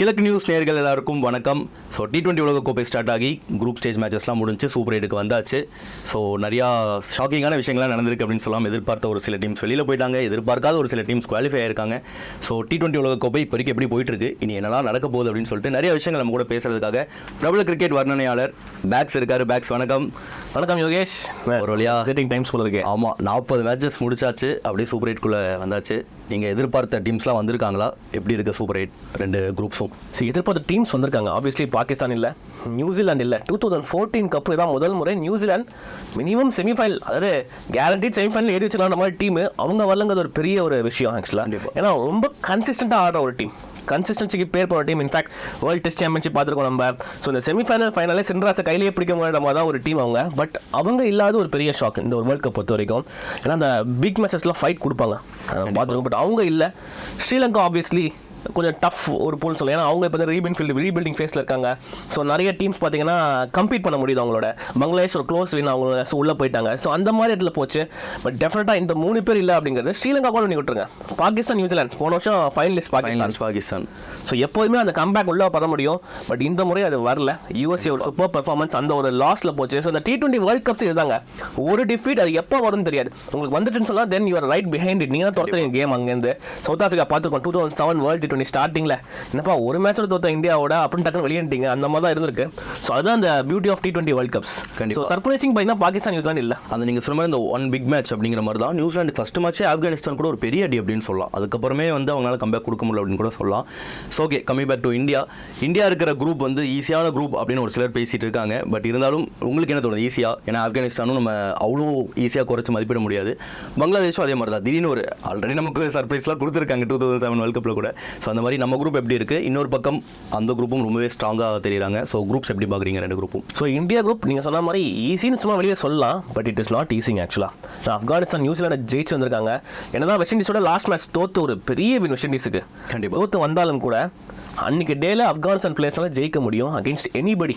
கிழக்கு நியூஸ் நேர்கள் எல்லாருக்கும் வணக்கம். ஸோ டி டுவெண்ட்டி உலகக்கோப்பை ஸ்டார்ட் ஆகி குரூப் ஸ்டேஜ் மேட்சஸ்லாம் முடிஞ்சு சூப்பர் எயிட்டுக்கு வந்தாச்சு. ஸோ நிறையா ஷாக்கிங்கான விஷயங்கள்லாம் நடந்திருக்கு அப்படின்னு சொல்லலாம் எதிர்பார்த்த ஒரு சில டீம்ஸ் வெளியில் போயிட்டாங்க. எதிர்பார்க்காத ஒரு சில டீம்ஸ் குவாலிஃபை ஆயிருக்காங்க. ஸோ டி டுவெண்ட்டி உலகக்கோப்பை இப்போ வரைக்கும் எப்படி போயிட்டு இருக்கு இனி என்னெல்லாம் நடக்க போகுது அப்படின்னு சொல்லிட்டு நிறைய விஷயங்கள் நம்ம கூட பேசுறதுக்காக பிரபல கிரிக்கெட் வர்ணனையாளர் பேக்ஸ் இருக்காரு. பேக்ஸ் வணக்கம். வணக்கம் யோகேஷ். ஒரு வழியா செட்டிங் டைம்ஸ் போல இருக்கு. ஆமாம் நாற்பது மேட்சஸ் முடிச்சாச்சு. அப்படியே சூப்பர் எயிட்குள்ளே வந்தாச்சு. நீங்கள் எதிர்பார்த்த டீம்ஸ்லாம் வந்திருக்காங்களா? எப்படி இருக்கு சூப்பர் எயிட் ரெண்டு குரூப்ஸும் சரி எதிர்பார்த்த டீம்ஸ் வந்திருக்காங்க. ஆப்வியஸ்லி பாகிஸ்தான் இல்லை நியூசிலாந்து இல்லை. டூ தௌசண்ட் ஃபோர்டீன் கப்பு தான் முதல் முறை நியூசிலாந்து மினிமம் செமிஃபைனல் அதாவது கேரண்டீட் செமிஃபைனல் ஏறி வச்சுக்கலாம் மாதிரி டீம் அவங்க வரலங்கிறது ஒரு பெரிய ஒரு விஷயம் ஆக்சுவலாக. ஏன்னா ரொம்ப கன்சிஸ்டண்ட்டாக ஆடுற ஒரு டீம் கன்சிஸ்டன்சிக்கு பேர் போன team in fact world test championship பார்த்துருக்கோம் நம்ம. ஸோ இந்த செமிஃபைனல் ஃபைனலே சென்ட்ராஸை கையிலேயே பிடிக்க முடியாத மாதிரி தான் ஒரு டீம் அவங்க. பட் அவங்க இல்லாத ஒரு பெரிய ஷாக் இந்த ஒரு வேர்ல்ட் கப் பொறுத்த வரைக்கும். ஏன்னா அந்த பிக் மேட்சஸ்லாம் ஃபைட் கொடுப்பாங்க. பார்த்துருக்கோம். பட் அவங்க இல்லை. ஸ்ரீலங்கா ஆப்வியஸ்லி கொஞ்சம் டஃப் ஒரு போல் சொல்லலாம் ஏன்னா அவங்க இப்போ ரீபின் ஃபீல்டு ரீபில்டிங் ஃபேஸில் இருக்காங்க. ஸோ நிறைய டீம்ஸ் பார்த்தீங்கன்னா கம்பீட் பண்ண முடியுது அவங்களோட. பங்களாதேஷ் ஒரு க்ளோஸ் வின் அவங்க ஸோ உள்ளே போயிட்டாங்க. ஸோ அந்த மாதிரி இடத்துல போச்சு. பட் டெஃபினட்டாக இந்த மூணு பேர் இல்லை அப்படிங்கிறது ஸ்ரீலங்கா கூட நீங்கள் விட்டுருங்க. Pakistan New Zealand. போன வருஷம் ஃபைனலிஸ்ட் பாகிஸ்தான். பாகிஸ்தான். ஸோ எப்போதுமே அந்த கம்பேக் உள்ள பண்ண முடியும். பட் இந்த முறை அது வரல. யூஎஸ்ஏ ஒரு சூப்பர் பெர்ஃபார்மன்ஸ் அந்த ஒரு லாஸ்ல போச்சு. ஸோ இந்த டி டுவெண்ட்டி வேர்ல்ட் கப்ஸ் இதுதாங்க. ஒரு டிஃபீட் அது எப்போ வரும்னு தெரியாது. உங்களுக்கு வந்துச்சுன்னு சொன்னால் then you're right behind it நீங்கள் தான் துரத்துறீங்க கேம் அங்கேருந்து. சவுத் ஆஃப்ரிக்கா பார்த்துருக்கோம். Two thousand seven world twenty ஸ்டார்டிங்கில் என்னப்பா ஒரு மேட்சோட தோத்த இந்தியாவோட அப்படின்னு டக்குனு வெளியேட்டிங்க அந்த மாதிரி தான் இருந்திருக்கு. ஸோ அதுதான் அந்த beauty of T twenty world cups கண்டிப்பா. ஸோ சர்ப்ரைசிங் பார்த்தீங்கன்னா பாகிஸ்தான் நியூசிலாந்து இல்லை. அந்த நீங்கள் சொன்ன மாதிரி இந்த ஒன் பிக் மேட்ச் அப்படிங்கிற மாதிரி தான். நியூசிலாந்து ஃபர்ஸ்ட் மேட்ச்சே ஆப்கானிஸ்தான் கூட ஒரு பெரிய அடி அப்படின்னு சொல்லலாம். அதுக்கப்புறமே வந்து அவங்களால கம்பேக் கொடுக்க முடியல அப்படின்னு கூட சொல்லலாம். So okay coming back to India India இருக்கிற குரூப் வந்து ஈஸியான குரூப் அப்படின்னு ஒரு சிலர் பேசிட்டு இருக்காங்க. பட் இருந்தாலும் உங்களுக்கு என்ன தோணுது? ஈஸியாக ஏன்னா ஆப்கானிஸ்தானும் நம்ம அவ்வளோ ஈஸியாக குறைச்சி மதிப்பிட முடியாது. பங்களாதேஷும் அதே மாதிரி தான். திடீர்னு ஒரு ஆல்ரெடி நமக்கு சர்ப்ரைஸ்லாம் கொடுத்துருக்காங்க டூ தௌசண்ட் செவன் வேர்ல்ட் கப்பில் கூட. ஸோ அந்த மாதிரி நம்ம குரூப் எப்படி இருக்குது இன்னொரு பக்கம் அந்த குரூப்பும் ரொம்பவே ஸ்ட்ராங்காக தெரியுறாங்க. ஸோ குரூப்ஸ் எப்படி பார்க்குறீங்க ரெண்டு குரூப்பும் ஸோ இந்தியா குரூப் நீங்கள் சொன்ன மாதிரி ஈஸின்னு சும்மா வெளியே சொல்லலாம். But it is not easing ஆக்சுவலாக ஆப்கானிஸ்தான் நியூசிலாந்து ஜெயிச்சு வந்திருக்காங்க. என்னதான் வெஸ்ட் இண்டீஸோட லாஸ்ட் மேட்ச் தோத்து ஒரு பெரிய வின் வெஸ்ட் இண்டீஸுக்கு கண்டிப்பா. தோத்து வந்தாலும் கூட அன்னைக்கு டேல ஆப்கானிஸ்தான் பிளேயர்ஸ்னால ஜெயிக்க முடியும் அகேன்ஸ்ட் எனிபடி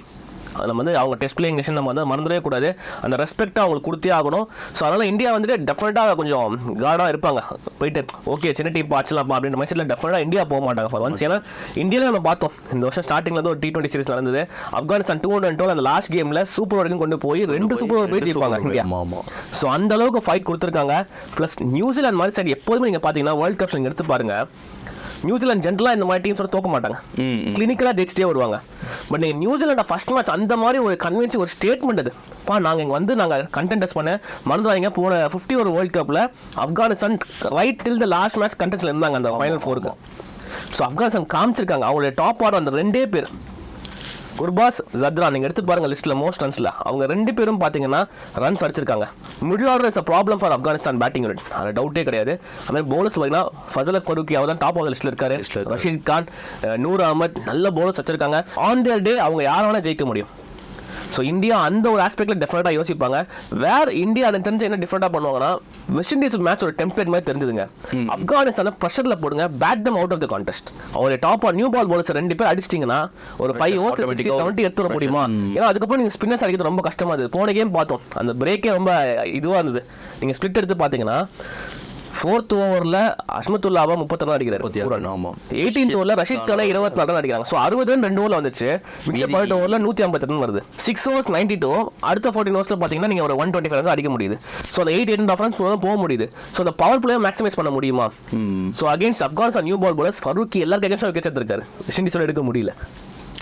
நம்ம வந்து அவங்க டெஸ்ட் பிளேயிங் நேஷன் நம்ம வந்து மறந்துடவே கூடாது. அந்த ரெஸ்பெக்ட் அவங்களுக்கு கொடுத்தே ஆகணும். ஸோ அதனால் இந்தியா வந்துட்டு டெஃபினட்டாக கொஞ்சம் கார்டாக இருப்பாங்க. போயிட்டு ஓகே சின்ன டீம் பார்த்துலாம் அப்படின்ற மைண்ட் செட்டில் டெஃபினட்டாக இந்தியா போக மாட்டாங்க ஃபார் ஒன்ஸ் ஏன்னா இந்தியாவில் நம்ம பார்த்தோம். இந்த வருஷம் ஸ்டார்டிங்கில் வந்து ஒரு டி டுவெண்ட்டி சீரிஸ் நடந்தது. ஆப்கானிஸ்தான் டூ ஹண்ட்ரட் டுவெல் அந்த லாஸ்ட் கேமில் சூப்பர் வரைக்கும் கொண்டு போய் ரெண்டு சூப்பர் ஓவர் போய் ஜெயிப்பாங்க இந்தியா. ஸோ அந்த அளவுக்கு ஃபைட் கொடுத்துருக்காங்க. ப்ளஸ் நியூசிலாந்து மாதிரி சைடு எப்போதுமே நீங்கள் பார்த்தீங்கன்னா வேர்ல்ட் கப்ஸ் நீங்கள் எடுத்து பாருங்க. நியூசிலாந்து ஜென்ரலாக இந்த மாதிரி டீம்ஸோட தோக்க மாட்டாங்க. கிளினிக்கலாக ஜெயிச்சிட்டே வருவாங்க. பட் நீங்கள் நியூசிலாண்டை ஃபர்ஸ்ட் மேட்ச் அந்த மாதிரி ஒரு கன்வின்சிங் ஒரு ஸ்டேட்மெண்ட் அது. பா நாங்கள் இங்கே வந்து நாங்கள் கண்டென்டஸ் பண்ண மறந்துடாதீங்க. போன ஃபிஃப்டி ஒரு வேர்ல்ட் கப்பில் Afghanistan right till the last match கண்டென்ட்ஸில் இருந்தாங்க அந்த ஃபைனல் ஃபோருக்கு ஸோ ஆப்கானிஸ்தான் காமிச்சிருக்காங்க. அவங்களுடைய டாப் ஆர்டர் அந்த ரெண்டே பேர். குர்பாஸ் ஜத்ரா நீங்கள் எடுத்து பாருங்க லிஸ்ட்டில் மோஸ்ட் ரன்ஸில் அவங்க ரெண்டு பேரும் பார்த்தீங்கன்னா ரன்ஸ் அடிச்சிருக்காங்க. Middle order is a problem for Afghanistan batting unit அதில் டவுட்டே கிடையாது. அதுமாதிரி பவுலர்ஸ் பார்த்தீங்கன்னா ஃபசல ஃபருக்கி அவர் தான் டாப் ஆஃப் லிஸ்ட்டில் இருக்காரு. ரஷீத் கான் நூர் அகமத் நல்ல பவுலர்ஸ் வச்சிருக்காங்க ஆன் தேர் டே அவங்க யார் வேணால் ஜெயிக்க முடியும். ஸோ இந்தியா அந்த ஒரு ஆஸ்பெக்ட்ல டெஃபினட்டாக யோசிப்பாங்க. வேற இந்தியா எனக்கு தெரிஞ்சு என்ன டிஃபரெண்டாக பண்ணுவாங்கன்னா வெஸ்ட் இண்டீஸ் மேட்ச் ஒரு டெம்ப்ளேட் மாதிரி தெரிஞ்சுதுங்க. ஆப்கானிஸ்தானை ப்ரெஷரில் போடுங்க bat them out of the contest அவருடைய டாப் நியூ பால் bowlers ரெண்டு பேர் அடிச்சிட்டிங்கன்னா ஒரு ஃபைவ் ஓவர்ஸ் செவன்ட்டி எடுத்து வர முடியுமா? ஏன்னா அதுக்கப்புறம் நீங்கள் ஸ்பின்னர்ஸ் அடிக்கிறது ரொம்ப கஷ்டமா இருந்தது. போன கேம் பார்த்தோம். அந்த பிரேக்கே ரொம்ப இதுவாக இருந்தது. நீங்கள் ஸ்பிளிட் எடுத்து பார்த்தீங்கன்னா ஃபோர்த் ஓவரில் அஸ்மத்துல்லாவா முப்பத்தி ரன் அடிக்கிறார். ஆமாம் எயிட்டீன்த் ஓவரில் ரஷீத் கானை இருபத்தி நாலு ரன் அடிக்கிறாங்க. ஸோ அறுபது ரன் ரெண்டு ஓவரில் வந்துச்சு. மிச்ச பதினெட்டு ஓவரில் நூற்றி ஐம்பத்தி ரன் வருது. சிக்ஸ் ஓவர்ஸ் நைன்டி டூ அடுத்த ஃபோர்ட்டின் ஓவர்ஸில் பார்த்தீங்கன்னா நீங்கள் ஒரு ஒன் டுவெண்ட்டி ஃபைவ் அடிக்க முடியுது. ஸோ அந்த எயிட் எயிட் ஆஃப் ரன்ஸ் போக முடியுது. ஸோ அந்த பவர் பிளே மேக்ஸிமைஸ் பண்ண முடியுமா? So against Afghanistan new ball bowlers Farooqi எல்லாருக்கும் அகேன்ஸ்டாக விக்கெட் எடுத்திருக்காரு. வெஸ்ட் இண்டீஸோட எடுக்க முடியல.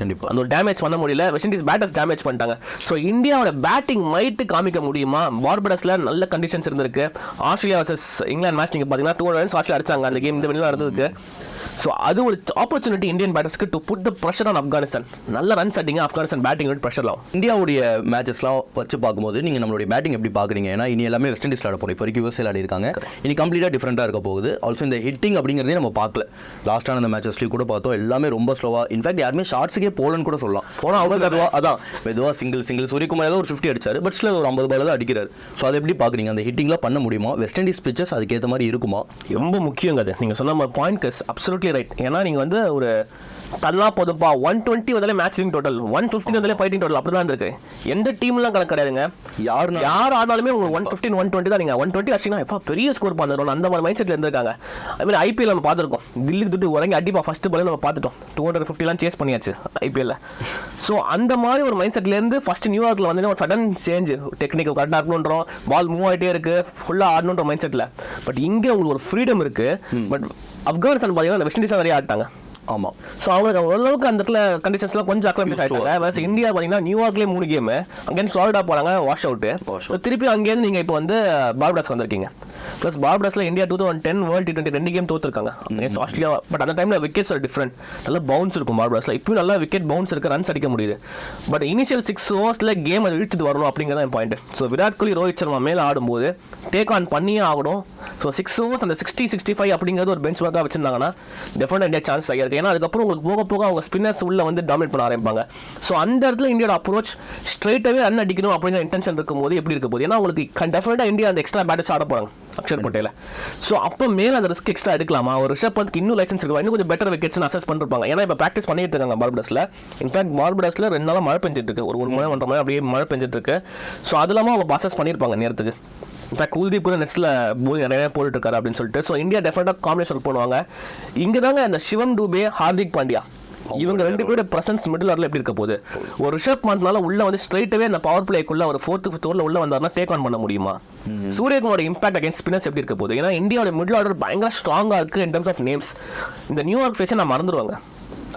கண்டிப்பாக அந்த ஒரு டேமேஜ் பண்ண முடியல. வெஸ்ட் இண்டீஸ் பேட்டர்ஸ் டேமேஜ் பண்ணிட்டாங்க. ஸோ இந்தியாவோட பேட்டிங் மைட்டு காமிக்க முடியுமா? பார்படஸில் நல்ல கண்டிஷன்ஸ் இருந்திருக்கு. ஆஸ்திரேலியா வர்சஸ் இங்கிலாந்து மேட்ச் நீங்கள் பார்த்தீங்கன்னா டூ ரன்ஸ் ஆஸ்திரேலியா அடிச்சாங்க. அந்த கேம் இந்த வெளியில் நடந்திருக்கு ஸோ அது ஒரு opportunity Indian பேட்டர்ஸ்க்கு to put the pressure on Afghanistan நல்ல ரன்ஸ் அடிங்க ஆப்கானிஸ்தான் பேட்டிங் யூனிட் ப்ரெஷர் ஆகும் இந்தியாவுடைய மேட்சஸ்லாம் வச்சு பார்க்கும்போது நீங்கள் நம்மளுடைய பேட்டிங் எப்படி பார்க்குறீங்க? ஏன்னா இனி எல்லாமே வெஸ்ட் இண்டீஸ் ஆட போகிறோம் இப்போ வரைக்கும் யூஎஸ்ஏ ஆடி இருக்காங்க. இனி கம்ப்ளீட்டாக டிஃப்ரெண்ட்டாக இருக்க போகுது. ஆல்சோ இந்த ஹிட்டிங் அப்படிங்கிறதே நம்ம பார்க்கல. லாஸ்ட்டான அந்த மேட்சஸ்லேயும் கூட பார்த்தோம். எல்லாமே ரொம்ப ஸ்லோவாக இன்ஃபேக்ட் யாருமே ஷார்ட்ஸுக்கே போலன்னு கூட சொல்லலாம். போனா அவங்க மெதுவாக அதான். மெதுவாக சிங்கிள் சிங்கிள் சூரியகுமார் ஏதோ ஒரு ஃபிஃப்டி அடிச்சாரு. பட் ஸ்டில் ஒரு ஐம்பது பால் தான் அடிக்கிறார். ஸோ அதை எப்படி பார்க்குறீங்க? அந்த ஹிட்டிங்லாம் பண்ண முடியுமா? வெஸ்ட் இண்டீஸ் பிச்சர்ஸ் அதுக்கேற்ற மாதிரி இருக்குமா? ரொம்ப முக்கியங்க அது. நீங்கள் சொன்ன மாதிரி பாயிண்ட் அப்சல்யூட் அப்சல்யூட்லி ரைட் ஏன்னா நீங்கள் வந்து ஒரு தள்ளா போதும்பா ஒன் டுவெண்ட்டி வந்தாலே மேட்ச் டோட்டல் ஒன் ஃபிஃப்டின் வந்தாலே ஃபைட்டிங் டோட்டல் அப்படி தான் இருக்கு எந்த டீம்லாம் கணக்கு கிடையாதுங்க. யாருன்னா யார் ஆனாலுமே உங்களுக்கு ஒன் ஃபிஃப்டின் ஒன் டுவெண்ட்டி தான் நீங்கள் ஒன் டுவெண்ட்டி அடிச்சிங்கன்னா எப்பா பெரிய ஸ்கோர் பண்ணுறோம் அந்த மாதிரி மைண்ட் செட்டில் இருந்திருக்காங்க. அதுமாதிரி ஐபிஎல் நம்ம பார்த்துருக்கோம். தில்லிக்கு துட்டு உறங்கி அடிப்பா ஃபர்ஸ்ட் பாலே நம்ம பார்த்துட்டோம். டூ ஹண்ட்ரட் ஃபிஃப்டிலாம் சேஸ் பண்ணியாச்சு ஐபிஎல்ல ஸோ அந்த மாதிரி ஒரு மைண்ட் செட்லேருந்து ஃபர்ஸ்ட் நியூயார்க்கில் வந்து ஒரு சடன் சேஞ்ச் டெக்னிக்கல் கரெக்டாக இருக்கணுன்றோம். பால் மூவ் ஆகிட்டே இருக்கு ஃபுல்லாக ஆடணுன்ற மைண்ட் செட்டில் பட் இங்கே உங்களுக்கு ஒரு ஃப்ரீடம் இருக்கு. பட் ஆப்கானிஸ்தான் பார்த்தீங்கன்னா வெஸ்ட் இண்டீஸ் நிறைய ஆட்டாங்க ஆமாம் ஸோ அவங்களுக்கு ஓரளவுக்கு அந்த இடத்துல கண்டிஷன்ஸ்லாம் கொஞ்சம் அக்லமேட் ஆயிட்டாங்க. வேற இந்தியா பார்த்தீங்கன்னா நியூயார்க்லேயே மூணு கேமு அங்கேருந்து ஃப்ளாரிடா போறாங்க வாஷ் அவுட்டு திருப்பி அங்கேருந்து நீங்கள் இப்போ வந்து பார்படாஸ் வந்திருக்கீங்க. Plus பார்படாஸில் India two thousand ten world T twenty ரெண்டு கேம் தோத்துருக்காங்க. ஆஸ்திரேலியா பட் அந்த டைமில் விக்கெட்ஸ் ஆர் டிஃப்ரெண்ட் நல்ல பவுன்ஸ் இருக்கும் பார்படாஸில் இப்பயும் நல்லா விக்கெட் பவுன்ஸ் இருக்கு ரன்ஸ் அடிக்க முடியுது. பட் இனிஷியல் சிக்ஸ் ஓவர்ஸில் கேம் அதை இழுத்துட்டு வரணும் அப்படிங்கிறது என் பாயிண்ட் ஸோ விராட் கோலி ரோஹித் சர்மா மேலே ஆடும்போது டேக் ஆன் பண்ணியே ஆகணும். ஸோ சிக்ஸ் ஓவர்ஸ் அந்த சிக்ஸ்டி சிக்ஸ்டி ஃபைவ் அப்படிங்கிறது ஒரு பெஞ்ச் ஒர்க்காக வச்சிருந்தாங்கன்னா டெஃபினட் இந்தியா சான்ஸ் ஆகியா இருக்கு. ஏன்னா அதுக்கப்புறம் உங்களுக்கு போக போக அவங்க ஸ்பின்னர்ஸ் உள்ள வந்து டாமினேட் பண்ண ஆரம்பிப்பாங்க. ஸோ அந்த இடத்துல இந்தியோட அப்ரோச் ஸ்ட்ரைட்டாகவே ரன் அடிக்கணும் அப்படிங்கிற இன்டென்ஷன் இருக்கும்போது எப்படி இருக்க போகுது? ஏன்னா உங்களுக்கு டெஃபினட்டாக இந்தியா அந்த எக்ஸ்ட்ரா பேட்டர்ஸ் ஆட போகிறாங்க அக்ஷர் பட்டேல. ஸோ அப்போ மேலே அந்த ரிஸ்க் எக்ஸ்ட்ரா எடுக்கலாமா? ஒரு ரிஷப் பந்த்க்கு இன்னும் லைசன்ஸ் இருக்கா இன்னும் கொஞ்சம் பெட்டர் விக்கெட்ஸ் அசஸ் பண்ணிருப்பாங்க. ஏன்னா இப்போ ப்ராக்டிஸ் பண்ணிட்டு இருக்காங்க பார்படஸில் இன்ஃபேக்ட் பார்படஸில் ரெண்டு நாளாக மழை பெஞ்சிட்டு இருக்கு ஒரு ஒரு மழை ஒன்றரை மழை அப்படியே மழை பெஞ்சிட்டு இருக்கு ஸோ அது இல்லாமல் அவங்க பாசஸ் பண்ணியிருப்பாங்க நேரத்துக்கு. இன்ஃபேக்ட் குல்தீப் கூட நெட்ஸில் போய் நிறைய போட்டுட்டு இருக்காரு அப்படின்னு சொல்லிட்டு. ஸோ இந்தியா டெஃபினட்டாக காம்பினேஷன் பண்ணுவாங்க இங்கே தாங்க இந்த சிவம் டூபே ஹார்திக் பாண்டியா. இவங்க ரெண்டு பேரோட பிரசன்ஸ் மிடில் ஆர்டர் எப்படி இருக்க போகுது? ஒரு ரிஷப் பந்த்னால உள்ள வந்து ஸ்ட்ரைட்டாவே அந்த பவர் பிளேக்குள்ள ஒரு ஃபோர்த் ஃபிஃப்த் ஓவரில் உள்ள வந்தாருன்னா டேக் ஆன் பண்ண முடியுமா? சூரியகுமாரோட இம்பாக்ட் அகேன்ஸ்ட் ஸ்பின்னர்ஸ் எப்படி இருக்க போகுது? ஏன்னா இந்தியாவோட மிடில் ஆர்டர் பயங்கர ஸ்ட்ராங்காக இருக்கு இன் டர்ம்ஸ் ஆஃப் நேம்ஸ் இந்த நியூயார்க் ஃபேஸை நான் மறந்துடுவாங்க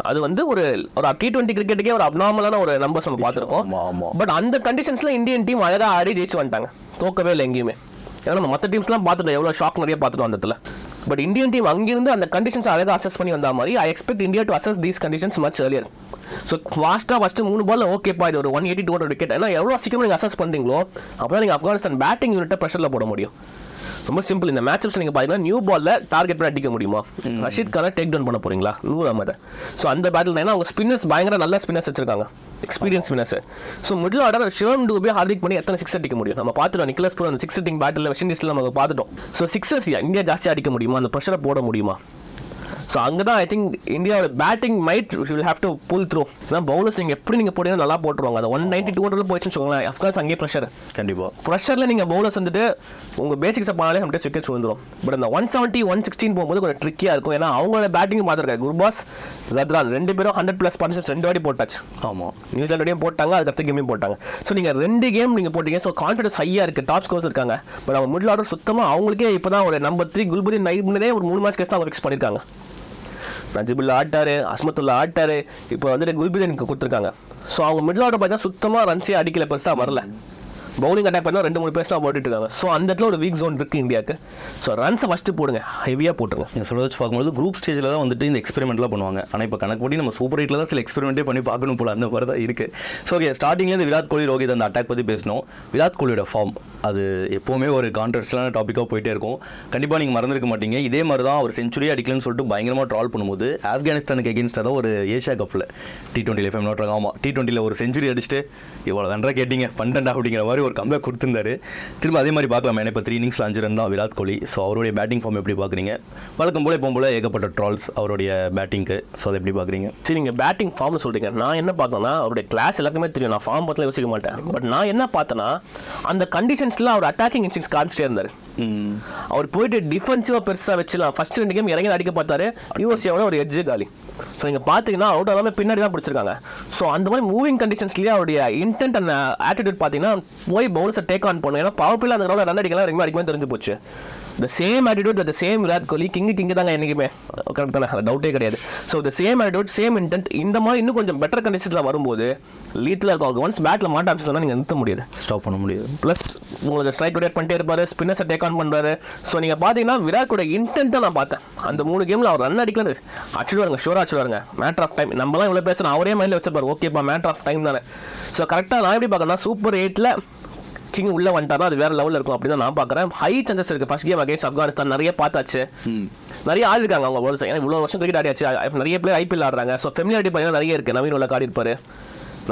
அது வந்து ஒரு ஒரு டி டுவெண்ட்டி கிரிக்கெட்டுக்கே ஒரு அப்நார்மலான ஒரு நம்பர்ஸ் நம்ம பார்த்துருக்கோம். பட் அந்த கண்டிஷன்ஸ்ல இந்தியன் டீம் அழகா ஆடி ஜெயிச்சு வந்துட்டாங்க. தோக்கவே இல்லை எங்கேயுமே. ஏன்னா நம்ம மற்ற டீம்ஸ்லாம் பார்த்துட்டோம் எவ்வளோ ஷாக் நிறைய பார்த்துட்டோம் அந்த இடத்துல பட் இந்தியன் டீம் அங்கிருந்து அந்த கண்டிஷன்ஸ் அழகாக அசஸ் பண்ணி வந்த மாதிரி I expect India to assess these conditions much earlier. So ஃபாஸ்ட்டாக ஃபஸ்ட்டு மூணு பால் ஓகேப்பா இது ஒரு ஒன் எயிட்டி டூ விக்கெட் ஏன்னா எவ்வளோ சீக்கிரம் நீங்கள் அசஸ் பண்ணுறீங்களோ அப்போ நீங்கள் ஆப்கானிஸ்தான் பேட்டிங் யூனிட்டை ப்ரெஷரில் போட முடியும். ரொம்ப சிம்பிள் இந்த மேட்சஸ் நீங்கள் பார்த்தீங்கன்னா நியூ பாலில் டார்கெட் பண்ணி அடிக்க முடியுமா? ரஷீத் கானை டேக் டவுன் பண்ண போறீங்களா? நூறு அமத ஸோ அந்த பேட்டில் அவங்க ஸ்பின்னர்ஸ் பயங்கர நல்ல ஸ்பின்னர்ஸ் வச்சிருக்காங்க. Experience spinners so middle order Shivam Dube Hardik பண்ணி எத்தனை சிக்ஸ் அடிக்க முடியும்? நம்ம பார்த்துட்டோம் நிக்கலஸ் அந்த சிக்ஸ் அடிங் பேட்டில் வெஸ்ட் இண்டீஸில் நம்ம பார்த்துட்டோம். ஸோ சிக்ஸர்ஸ் இந்தியா ஜாஸ்தி அடிக்க முடியுமா? அந்த ப்ரெஷரை போட முடியுமா? ஸோ அங்கே தான் ஐ திங்க் இந்தியாவோட batting might will have to pull through தான் பவுலர்ஸ் நீங்கள் எப்படி நீங்கள் போட்டீங்கன்னா நல்லா போட்டுருவாங்க. அந்த ஒன் நைன்ட்டி டூ ஹண்ட்ரட் போயிடுச்சுன்னு வச்சுக்கோங்களேன். அஃப்கான்ஸ் அங்கேயே ப்ரெஷர் கண்டிப்பாக ப்ரெஷரில் நீங்கள் பவுலர்ஸ் வந்துட்டு உங்கள் பேசிக்ஸை பண்ணாலே சம்டைம்ஸ் விக்கெட்ஸ் வந்துடும் பட் அந்த ஒன் செவன்ட்டி ஒன் சிக்ஸ்டீன் போகும்போது கொஞ்சம் ட்ரிக்கியாக இருக்கும். ஏன்னா அவங்களோட பேட்டிங் பார்த்துருக்காரு. குர்பாஸ் ஜத்ரான் ரெண்டு பேரும் ஹண்ட்ரட் ப்ளஸ் பார்ட்னர்ஷிப் ரெண்டு வாட்டி போட்டாச்சு. ஆமாம் நியூசிலாண்டையும் போட்டாங்க அதுக்கு அடுத்த கேமையும் போட்டாங்க. ஸோ நீங்கள் ரெண்டு கேம் நீங்கள் போட்டீங்க. ஸோ கான்ஃபிடன்ஸ் ஹையாக இருக்குது டாப் ஸ்கோர்ஸ் இருக்காங்க. பட் அவங்க மிடில் ஆர்டர் சுத்தமாக அவங்களுக்கே இப்போ தான் ஒரு நம்பர் த்ரீ குல்புதி நைட்னதே ஒரு மூணு மேட்ச் கேஸ் தான் அவங்க ஃபிக்ஸ் பண்ணியிருக்காங்க நஜிபுல்லா ஆட்டாரு அஸ்மத்துல்லா ஆட்டாரு. இப்போ வந்துட்டு குல்புதீனுக்கு கொடுத்துருக்காங்க. ஸோ அவங்க மிடில் ஆர்டர் பார்த்தா சுத்தமாக ரன்ஸே அடிக்கல பெருசாக வரல. பவுலிங் அட்டாக் பண்ணால் ரெண்டு மூணு பேர் தான் போட்டுட்டு இருக்காங்க. ஸோ அந்த இடத்துல ஒரு வீக் ஜோன் இருக்குது இந்தியாவுக்கு ஸோ ரன்ஸை ஃபஸ்ட்டு போடுங்க. ஹெவியாக போட்டுருங்க. நீங்கள் சொல்ல வச்சு பார்க்கும்போது குரூப் ஸ்டேஜில் தான் வந்துட்டு இந்த எக்ஸ்பெரிமெண்ட்லாம் பண்ணுவாங்க. ஆனால் இப்போ கணக்குப்படி நம்ம சூப்பர் எயிட்டில் தான் சில எக்ஸ்பெரிமெண்ட்டே பண்ணி பார்க்கணும் போல அந்த மாதிரி தான் இருக்குது ஸோ ஓகே ஸ்டார்டிங்லேருந்து விராட் கோலி ரோஹித் அந்த அட்டாக் பற்றி பேசணும் விராட் கோலியோட ஃபார்ம் அது எப்போவுமே ஒரு கான்ட்ரஸ்டான டாப்பிக்காக போயிட்டே இருக்கும். கண்டிப்பாக நீங்கள் மறந்துருக்க மாட்டீங்க. இதே மாதிரி தான் ஒரு செஞ்சுரி அடிக்கலன்னு சொல்லிட்டு பயங்கரமாக ட்ரால் பண்ணும்போது ஆப்கானிஸ்தானுக்கு எகேன்ஸ்டாக தான் ஒரு ஏஷியா கப்பில் டி டுவெண்ட்டியில் ஃபைவ் நாட் ஆமாம் டி டுவெண்ட்டியில் ஒரு செஞ்சுரி அடிச்சுட்டு இவ்வளோ நன்றா கேட்டிங்க? பன்னெண்டா அப்படிங்கிற மாதிரி ஒரு கம்பேக் கொடுத்துருந்தாரு. திரும்ப அதே மாதிரி பார்க்கலாம். ஏன்னா இப்போ த்ரீ இன்னிங்ஸில் அஞ்சு ரன் தான் விராட் கோலி. ஸோ அவருடைய பேட்டிங் ஃபார்ம் எப்படி பார்க்குறீங்க? வழக்கம் போல இப்போ போல ஏகப்பட்ட ட்ரால்ஸ் அவருடைய பேட்டிங்க்கு ஸோ அதை எப்படி பார்க்குறீங்க? சரி நீங்கள் பேட்டிங் ஃபார்ம்னு சொல்றீங்க. நான் என்ன பார்த்தேன்னா அவருடைய கிளாஸ் எல்லாருக்குமே தெரியும். நான் ஃபார்ம் பார்த்துலாம் யோசிக்க மாட்டேன். பட் நான் என்ன பார்த்தேன்னா அந்த கண்டிஷன்ஸில் அவர் அட்டாக்கிங் இன்ஸ்டிங்ஸ் காமிச்சிட்டே இருந்தார். அவர் போயிட்டு டிஃபென்சிவாக பெருசாக வச்சுலாம். ஃபர்ஸ்ட் ரெண்டு கேம் இறங்கி அடிக்க பார்த்தாரு. யூஎஸ்ஏவோட ஒரு எட்ஜு காலி. ஸோ நீங்கள் பார்த்தீங்கன்னா அவுட் எல்லாமே பின்னாடி தான் பிடிச்சிருக்காங்க. ஸோ அந்த மாதிரி மூவிங் கண்டிஷன்ஸ்லேயே அவருடைய இன்டென்ட் அண்ட் ஆட்டிடியூட் uh, பார்த்தீங்கன்னா போய் பவுலர்ஸை டேக் ஆன் பண்ணுங்க ஏன்னா பவர் பிள்ளை அந்த கிரௌண்ட் ரன் அடிக்கலாம் இறங்கி அடிக்கவே தெரிஞ்சு போச்சு. The same attitude the same Virat Kohli king king தாங்க என்றைக்குமே கரெக்ட் தானே? டவுட்டே கிடையாது. So the same attitude same intent இந்த மாதிரி இன்னும் கொஞ்சம் பெட்டர் கண்டிஷன்ஸில் வரும்போது லீத்தில் இருக்கும் ஒன்ஸ் பேட்டில் மாட்ட ஆஃபீஸ் சொன்னால் நீங்கள் நிறுத்த முடியாது. ஸ்டாப் பண்ண முடியாது. ப்ளஸ் உங்களுக்கு ஸ்ட்ரைக் ரொட்டேட் பண்ணிட்டே இருப்பாரு ஸ்பின்னர்ஸை டேக் ஆன் பண்ணுறாரு ஸோ நீங்கள் பார்த்தீங்கன்னா விராட்டோட இன்டென்ட்டை நான் பார்த்தேன். அந்த மூணு கேமில் அவர் ரன் அடிக்கல. அடிச்சுடுவாருங்க ஷோர் அடிச்சுடுவாருங்க மேட்டர் ஆஃப் டைம் நம்மலாம் இவ்வளோ பேசுகிறோம் அவரே மைண்டில் வச்சிருப்பாரு. ஓகேப்பா மேட்டர் ஆஃப் டைம் தானே. ஸோ கரெக்டாக நான் எப்படி பார்க்கறேன்னா சூப்பர் எயிட்டில் கிங் உள்ள வந்துட்டாரா அது வேற லெவலில் இருக்கும் அப்படின்னு நான் பார்க்குறேன். ஹை சான்சஸ் இருக்கு. ஃபர்ஸ்ட் கேம் அகேன்ஸ்ட் ஆப்கானிஸ்தான் நிறைய பார்த்தாச்சு. நிறைய ஆள் இருக்காங்க அவங்க வருஷம் ஏன்னா இவ்வளோ வருஷம் கிரிக்கெட் ஆடியாச்சு. நிறைய பேர் ஐபிஎல் ஆடுறாங்க. ஸோ ஃபெமிலியாரிட்டி பார்த்தீங்கன்னா நிறைய இருக்கு. நவீன் உள்ள ஆடி இருப்பாரு.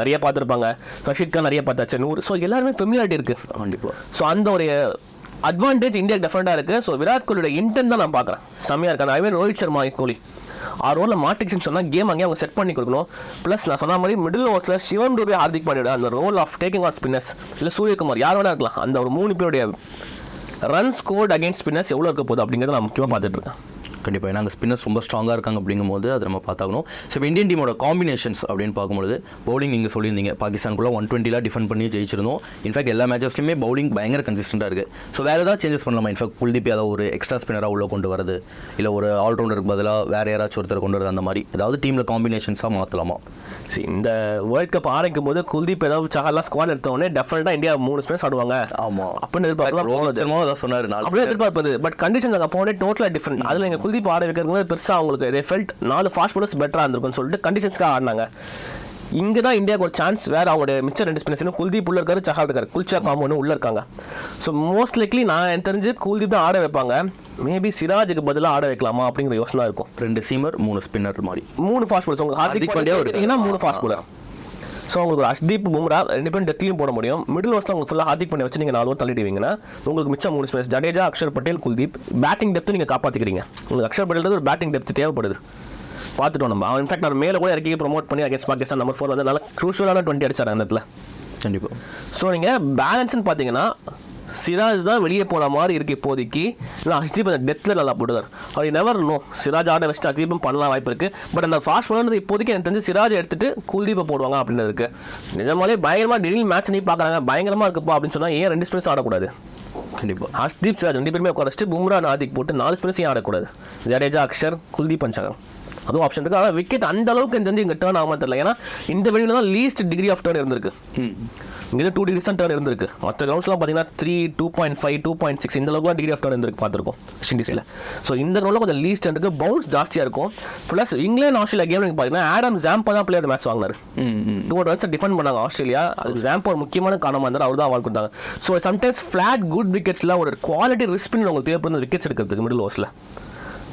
நிறைய பார்த்துருப்பாங்க. ரஷீத் கான் நிறைய பார்த்தாச்சு. நூறு ஸோ எல்லாருமே ஃபெமிலியாரிட்டி இருக்கு. கண்டிப்பாக ஸோ அந்த ஒரு அட்வான்டேஜ் இந்தியா டெஃபரெண்டாக இருக்குது ஸோ விராட் கோலியோட இன்டென்ட் தான் நான் பார்க்குறேன். செம்மையாக இருக்கேன் ஐ மீன் ரோஹித் சர்மா கோலி. ஆறு ஓவரில் மாட்டிக்கிச்சுன்னு சொன்னால் கேம் அங்கேயே அவங்க செட் பண்ணி கொடுக்கணும். ப்ளஸ் நான் சொன்ன மாதிரி மிடில் ஓவர்ஸில் சிவன் ரூபே ஹார்திக் பாண்டியோட அந்த role of taking on spinners இல்லை சூரியகுமார் யார் வேணா இருக்கலாம். அந்த ஒரு மூணு பேருடைய ரன் ஸ்கோர்ட் அகேன்ஸ்ட் ஸ்பின்னர்ஸ் எவ்வளோ இருக்க போகுது அப்படிங்கிறத நான் முக்கியமாக பார்த்துட்டு இருக்கேன். கண்டிப்பாக ஏன்னா அங்கே ஸ்பின்னர்ஸ் ரொம்ப ஸ்ட்ராங்காக இருக்காங்க அப்படிங்கும்போது அதை நம்ம பார்த்தாகணும். ஸோ இப்போ இந்தியன் டீமோட காம்பினேஷன்ஸ் அப்படின்னு பார்க்கும்போது பவுலிங் நீங்கள் சொல்லியிருந்தீங்க. பாகிஸ்தானுக்குள்ள ஒன் டுவெண்ட்டிலாம் டிஃபெண்ட் பண்ணி ஜெயிச்சிருந்தோம். இன்ஃபேக்ட் எல்லா மேட்சஸ்லையுமே பவுலிங் பயங்கர கன்சிஸ்டண்ட்டாக இருக்குது ஸோ வேறு ஏதாவது சேஞ்சஸ் பண்ணலாமா? இன்ஃபேக்ட் குல்தீப் யாதவ் ஒரு எக்ஸ்ட்ரா ஸ்பின்னராக உள்ள கொண்டு வரது இல்லை ஒரு ஆல்ரவுண்டருக்கு பதிலாக வேறு யாராச்சும் ஒருத்தர் கொண்டு வரது அந்த மாதிரி ஏதாவது டீமில் காம்பினேஷன்ஸாக மாற்றலாமா See, இந்த வேர்ல்ட் கப் ஆரம்பிக்கும் போது குல்தீப் ஏதாவது சஹாலாம் ஸ்குவாட் எடுத்த உடனே டெஃபினட்டாக இந்தியா மூணு ஸ்பின்னர்ஸ் ஆடுவாங்க. ஆமாம் அப்படின்னு எதிர்பார்க்கலாம் சொன்னார் அப்படியே எதிர்பார்ப்பது. பட் கண்டிஷன் போனே டோட்டலாக டிஃப்ரெண்ட் அதில் எங்கள் குல்தீப் ஆட வைக்கிறது பெருசாக அவங்களுக்கு இதே ஃபெல்ட் நாலு ஃபாஸ்ட் bowlers பெட்டராக இருந்திருக்கும்னு சொல்லிட்டு கண்டிஷன்ஸ்க்காக ஆடினாங்க. இங்கே தான் இந்தியாவுக்கு ஒரு சான்ஸ் வேறு அவங்களுடைய மிச்சம் ரெண்டு ஸ்பின்னர்ஸ் குல்தீப் உள்ள இருக்காரு சஹால் இருக்காரு குல்ச்சா காமோன்னு உள்ள இருக்காங்க. ஸோ மோஸ்ட் லைக்லி நான் எனக்கு தெரிஞ்சு குல்தீப் தான் ஆட வைப்பாங்க. மேபி சிராஜுக்கு பதிலாக ஆட வைக்கலாமா அப்படிங்கிற யோசனை இருக்கும். ரெண்டு சீமர் மூணு ஸ்பின்னர் மாதிரி. மூணு ஃபாஸ்ட் bowlers. உங்க ஹார்திக் பாண்டியா எடுத்தீங்கன்னா மூணு ஃபாஸ்ட் bowler. ஸோ உங்களுக்கு ஒரு அஷ்தீப் பும்ரா ரெண்டு பேரும் டெத்லையும் போட முடியும். மிடில் ஓவர்ஸ் உங்களுக்கு ஃபுல்லாக ஹார்திக் பாண்டியா வச்சு நீங்கள் நாலு ஓவர் தள்ளிடுவீங்கன்னா உங்களுக்கு மிச்சம் மூணு space Jadeja Axar Patel Kuldeep batting depth நீங்கள் காப்பாற்றிக்கிறீங்க உங்களுக்கு அக்ஷர் பட்டேல் ஒரு பேட்டிங் டெப்த் தேவைப்படுது. பார்த்துட்டோம் நம்ம. அவன் இன்ஃபேக்ட் நான் மேலே கூட இறக்கி ப்ரோமோட் பண்ணி அகேன்ஸ்ட் பாகிஸ்தான் நம்பர் ஃபோர் வந்து நல்ல க்ரூஷியலான டுவெண்ட்டி அடிச்சார் அந்த இடத்துல. கண்டிப்பாக ஸோ நீங்கள் பேலன்ஸ்னு பார்த்தீங்கன்னா சிராஜ் தான் வெளியே போன மாதிரி இருக்கு இப்போதைக்கு. இல்லை ஹர்ஷ்தீப் அந்த டெத்தில் நல்லா போடுவார். அவர் நெவர் நோ சிராஜ் ஆட வச்சுட்டு அஜீபும் பண்ணலாம் வாய்ப்பு இருக்கு. பட் அந்த ஃபாஸ்ட் பாலர் இப்போதைக்கு எனக்கு தெரிஞ்சு சிராஜ் எடுத்துட்டு குல்தீப்பை போடுவாங்க அப்படின்னு இருக்கு. நிஜமாலே பயங்கரமாக டெய்லி மேட்ச் நீ பார்க்குறாங்க. பயங்கரமாக இருக்குப்பா அப்படின்னு சொன்னால் ஏன் ரெண்டு ஸ்பின்னர்ஸ் ஆடக்கூடாது? கண்டிப்பாக ஹர்ஷ்தீப் சிராஜ் ரெண்டு பேருமே உட்காரச்சிட்டு பும்ரா நாதிக் போட்டு நாலு ஸ்பின்னர்ஸ் ஏன் ஆடக்கூடாது? ஜடேஜா அக்ஷர் குல்தீப் பஞ்சாகம். அதுவும் ஆப்ஷன் இருக்கு. ஆனால் விக்கெட் அந்த அளவுக்கு எனக்கு தெரிஞ்சு இங்கே டேர்ன் ஆகாம தெரியல. ஏன்னா இந்த வெளியில தான் லீஸ்ட் டிகிரி ஆஃப் டேர்ன் இருந்திருக்கு. இங்கே டூ டிகிரிஸ் தான் டர்ன் இருந்திருக்கு. மற்ற கிரவுண்ட்ஸ்லாம் பார்த்தீங்கன்னா three two point five two point six இந்த அளவுக்கு டிகிரி ஆஃப் டர்ன் இருந்திருக்கு பார்த்துருக்கோம் வெஸ்ட் இண்டீஸில் ஸோ இந்த கிரௌண்டில் கொஞ்சம் லீஸ்ட் இருக்கு. பவுன்ஸ் ஜாஸ்தியாக இருக்கும். ப்ளஸ் இங்கிலாந்து ஆஸ்திரேலியா கேம் நீங்கள் பார்த்தீங்கன்னா ஆடம் ஜாம்பா தான் பிளேயர் மேட்ச் வாங்கினார். டூ ரன்ஸை டிஃபெண்ட் பண்ணாங்க ஆஸ்திரேலியா. அது ஜாம்பா ஒரு முக்கியமான காரணமாக இருந்தார் அவர் தான் அவார்ட் கொடுத்தாங்க. ஸோ சம்டைம்ஸ் ஃப்ளாட் குட் விக்கெட்ஸ்லாம் ஒரு குவாலிட்டி ரிஸ்பின் உங்களுக்கு தேவைப்படுது விக்கெட்ஸ் எடுக்கிறதுக்கு மிடில் ஓவர்ஸில்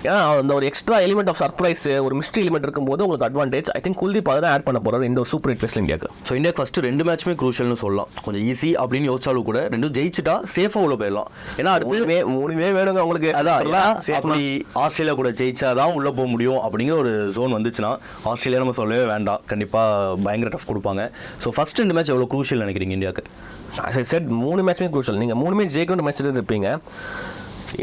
ஏன்னா அந்த ஒரு எக்ஸ்ட்ரா எலிமெண்ட் ஆஃப் சர்ப்ரைஸ் ஒரு மிஸ்ட்ரி எலிமெண்ட் இருக்கும்போது உங்களுக்கு அட்வான்டேஜ் ஐ திங்க் குல்தீப் அதை தான் ஆட் பண்ண போகிறார் இந்த ஒரு சூப்பர் ஹிட் வெஸ்ட் இந்தியாவுக்கு. ஸோ இந்தியா ஃபஸ்ட்டு ரெண்டு மேட்ச்மே க்ரூஷியல்னு சொல்லலாம். கொஞ்சம் ஈஸி அப்படின்னு யோசிச்சாலும் கூட ரெண்டும் ஜெயிச்சிட்டா சேஃபாக உள்ள போயிடலாம். ஏன்னா மூணுமே மூணுமே வேணுங்க உங்களுக்கு. அதான் அப்படி ஆஸ்திரேலியா கூட ஜெயிச்சா தான் உள்ளே போக முடியும் அப்படிங்கிற ஒரு ஜோன் வந்துச்சுன்னா ஆஸ்திரேலியா நம்ம சொல்லவே வேண்டாம். கண்டிப்பாக பயங்கர டஃப் கொடுப்பாங்க. ஸோ ஃபஸ்ட் ரெண்டு மேட்ச் எவ்வளோ க்ரூஷியல் நினைக்கிறீங்க இந்தியாவுக்கு? செட் மூணு மேட்ச்மே குரூஷல் நீங்கள் மூணுமே ஜெயிக்கணும் மேட்ச் இருப்பீங்க.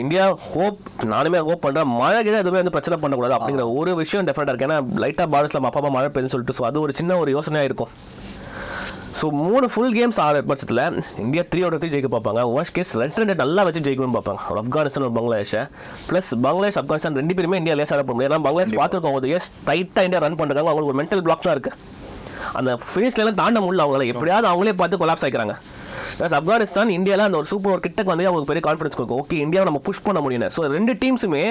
இந்தியா ஹோப் நானுமே ஹோப் பண்ணுறேன் மழை கிட்ட எதுவுமே வந்து பிரச்சனை பண்ணக்கூடாது அப்படிங்கிற ஒரு விஷயம் டெஃபினட்டாக இருக்கு. ஏன்னா லைட்டாக நம்ம அப்பா அம்மா மழை பெய்யுதுன்னு சொல்லிட்டு ஸோ அது ஒரு சின்ன ஒரு யோசனையாக இருக்கும். ஸோ மூணு ஃபுல் கேம்ஸ் ஆடுற பட்சத்தில் இந்தியா த்ரீ அவுட் த்ரீ ஜெயிக்க பார்ப்பாங்க. ஒர்ஸ்ட் கேஸ் ரெண்டு ரெண்டு நல்லா வச்சு ஜெயிக்கணும்னு பார்ப்பாங்க. ஒரு ஆப்கானிஸ்தான் ஒரு பங்களாதேஷை ப்ளஸ் பங்களாதேஷ் ஆப்கானிஸ்தான் ரெண்டு பேருமே இந்தியா ஆட போக முடியாது ஏன்னா பங்களாதேஷ் பார்த்துருக்கோம் ஒரு எஸ் டைட்டாக இந்தியா ரன் பண்ணுறாங்க அவங்களுக்கு ஒரு மென்டல் பிளாக் தான் இருக்குது அந்த ஃபினிஷ்லாம் தாண்ட முடியல அவங்கள எப்படியாவது அவங்களே பார்த்து கொலாப்ஸ் ஆகிக்கிறாங்க ஆப்கானிஸ்தான் இந்தியாவில் அந்த ஒரு சூப்பர் ஒரு கிட்டக்கு வந்து அவங்களுக்கு பெரிய கான்ஃபிடன்ஸ் கொடுக்கும். ஓகே இந்தியாவை நம்ம புஷ் பண்ண முடியும் ஸோ ரெண்டு டீம்ஸுமே